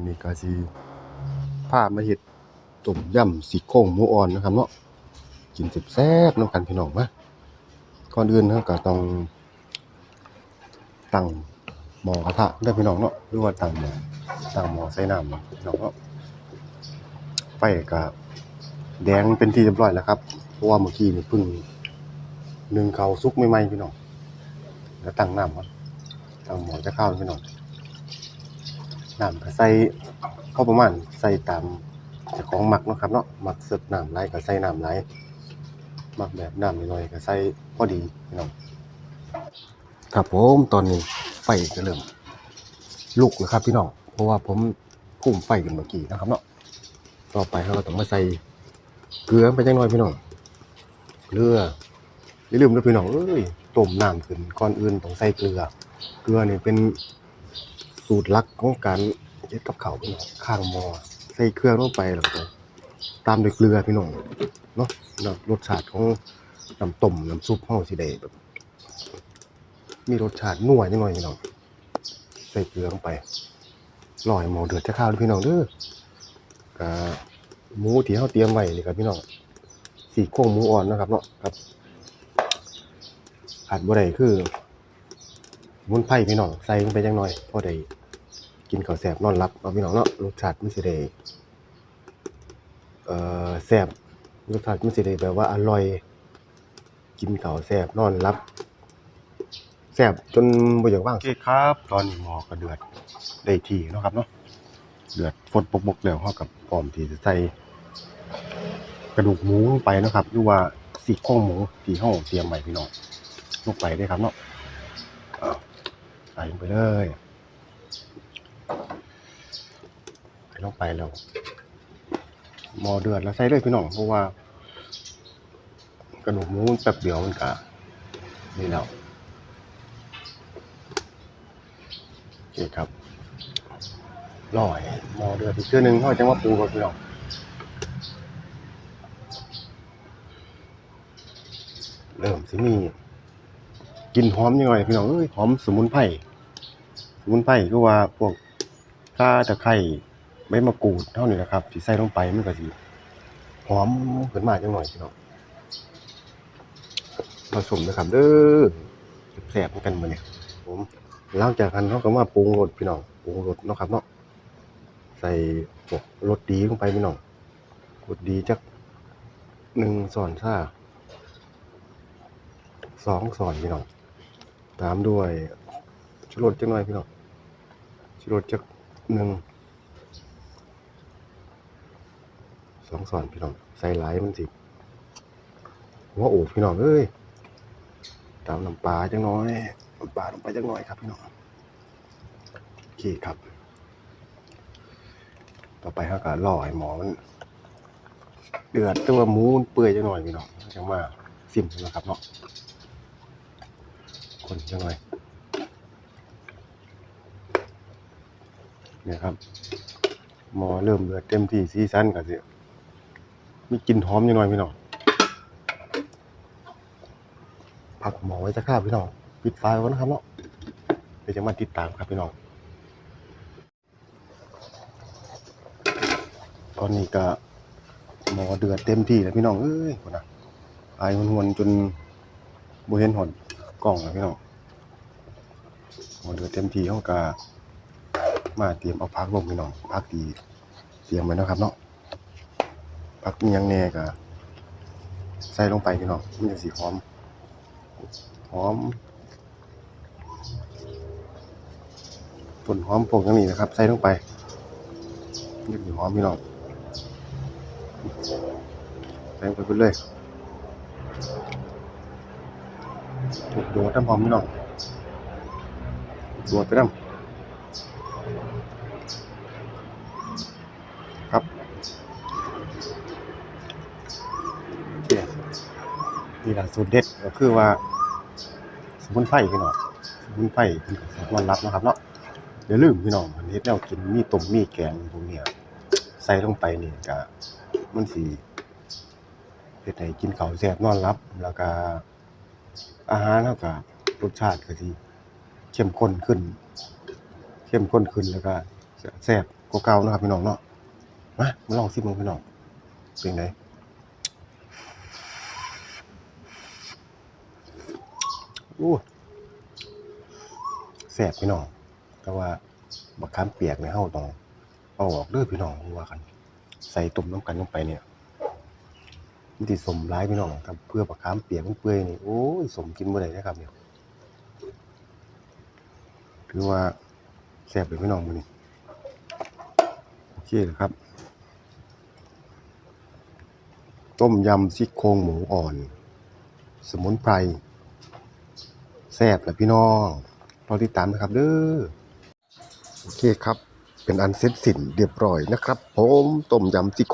วันนี้ก็สิพามาเฮ็ดต้มยำซี่โครงหมูอ่อนนะครับเนาะกินแซ่บๆนำกันพี่น้องมาก่อนอื่นเราก็ต้องตั้งหม้อกระทะเด้พี่น้องเนาะหรือว่าตั้งหม้อตั้งหม้อใส่น้ำเนาะพี่น้องเนาะไฟก็แดงเป็นที่เรียบร้อยแล้วครับเพราะว่าเมื่อกี้นี่เพิ่งนึ่งเขาวสุกใหม่ๆพี่น้องแล้วตั้งน้ำก่อนตั้งหม้อจะข้าวพี่น้อง น้ำก็ใส่พอประมาณใส่ตามเจ้าของหมักเนาะครับเนาะหมักเสิร์ฟน้ำหลก็ใส่น้ำหลายมักแบบน้ำน้อยก็ใส่พอดีพี่น้องครับผมตอนนี้ไฟก็เริ่มลุกแล้วครับพี่น้องเพราะว่าผมพุ่มไฟกันเมื่อกี้นะครับเนาะต่อไปเราต้องมาใส่เกลือไปจังหน่อยพี่น้องเกลืออย่าลืมนะพี่น้องเอ้ยต้มน้ำขึ้นก่อนอื่นต้องใส่เกลือ เกลือนี่เป็น สูตรลักของการเฮ็ดกับข้าพี่น้องข้างมอใส่เครื่องลงไปแล้วก็ตามด้วยเกลือพี่น้องเนาะรสชาติของน้ำต้มน้ำซุปเฮาสิได้แบบมีรสชาตินัวจังหน่อยพี่น้องใส่เกลือลงไปรอให้หม้อเดือดจะข้าวเด้อพี่น้องเด้อก็หมูที่เฮาเตรียมไว้นี่ครับพี่น้องสี่โครงหมูอ่อนนะครับเนาะครับขาดบ่ได้คือมุนไพรพี่น้องใส่ลงไปจังหน่อยพอได้ กินข้าวแซ่บนอนหลับเอาพี่น้องเนาะรสชาติมันสิได้เอ่อแซ่บรสชาติมันสิได้แบบว่าอร่อย กินข้าวแซ่บนอนหลับแซ่บจนบ่อยากว่างโอเคครับ ตอนนี้หมอก็เดือดได้ที่เนาะครับเนาะเดือดฟดบกๆแล้วเฮากับพร้อมที่จะใส่กระดูกหมูลงไปนะครับหรือว่าซี่โครงหมูที่เฮาเตรียมไว้พี่น้องลงไปได้ครับเนาะใส่ลงไปเลยใส่ ลงไปแล้วหมอเดือดแล้วใส่เลยพี่น้องเพราะว่า กระดูกหมูแป๊บเดียวมันก็นี่แล้วโอเคครับรอยหมอเดือดอีกเทื่อหนึงเขาจังว่าปรุงก่อนพี่น้องเริ่มสิมีกินหอมยังไงพี่น้องเอ้ยหอมสมุนไพรสมุนไพรก็ว่าพวกข่าตะไคร้ ใบมะกรูดเท่านี้แหละครับที่ใส่ลงไปมันก็สิหอมขึ้นมาจังหน่อยพี่น้องผสมนะครับเด้อแซ่บกันมื้อนี้ผมหลังจากนั้นเฮาก็มาปรุงรสพี่น้องปรุงรสเนาะครับเนาะใส่พวกรสดีลงไปพี่น้องรสดีจัก1ช้อนชาสองช้อนพี่น้องตามด้วยชูรสจังหน่อยพี่น้องชูรสจักหนึ่ง สองสอนพี่น้องใส่หลายมันสิหัวโอบพี่น้องเอ้ยตามน้ำปลาจังน้อยน้ำปลาลงไปจังน้อยครับพี่น้องโอเคครับ ต่อไปเขาก็ล่อให้หมอมันเดือดตัวหมูมันเปื่อยจังหน่อยพี่น้องจังมาซิมนะครับเนาะคนจังน่อยเนี่ยครับหมอเริ่มเดือดเต็มที่ซีซันก็สิ มีกลิ่นหอมอยู่หน่อยพี่น้องพักหมอไว้จะข้าวพี่น้องปิดไฟไว้นะครับเนาะเดี๋ยวจะมาติดตามครับพี่น้องตอนนี้ก็หมอเดือดเต็มที่แล้วพี่น้องเอ้ยคนนะอายวนๆจนบเห็นหอนกล้องแล้วพี่น้องหมอเดือดเต็มที่เฮาก็มาเตรียมเอาพักลงพี่น้องพักดีเตรียมไว้นะครับเนาะ พักมียังแน่ก็ใส่ลงไปพี่น้องมันจะสีหอมหอมต้นหอมพวกนี้นะครับ ใส่ลงไปมันจะสีหอมพี่น้องใส่ลงไปเพิ่นเลยถูกโดดน้ำหอมพี่น้องโดดไปน้ำ ครับโอเค นี่แหละสูตรเด็ดก็คือว่า สมุนไพรพี่น้องสมุนไพรเป็นของนอนรับนะครับเนาะอย่าลืมพี่น้องอันนี้แนวกินมีต้มมีแกงพวกเนี้ยใส่ลงไปนี่ก็มันสิเฮ็ดให้กินข้าวแซ่บนอนหลับ แล้วก็อาหารเฮาก็รสชาติก็สิเข้มข้นขึ้น เข้มข้นขึ้นแล้วก็แซ่บกว่าเก่านะครับพี่น้องเนาะมามาลองซิมึงพี่น้องเป็นไง อ้แซ่บพี่น้อง แต่ว่าบักขามเปียกเนี่ยเฮาต้องเอาออกเด้อพี่น้องว่ากัน ใส่ตุ่มน้ำกันลงไปเนี่ยมันสิสมร้ายพี่น้องครับเพื่อบักขามเปียกมันเปื่อยนี่โอ้ยสมกินบ่ได้นะครับเนี่ยถือว่าแซ่บเลยพี่น้องมื้อนี้โอเคเลยครับ ต้มยำซี่โครงหมูอ่อน สมุนไพร ซ่บแหละพี่น้องรอติดตามนะครับเด้อโอเคครับ เป็นอันเสร็จสิ้นเรียบร้อยนะครับ ผมต้มยำจิก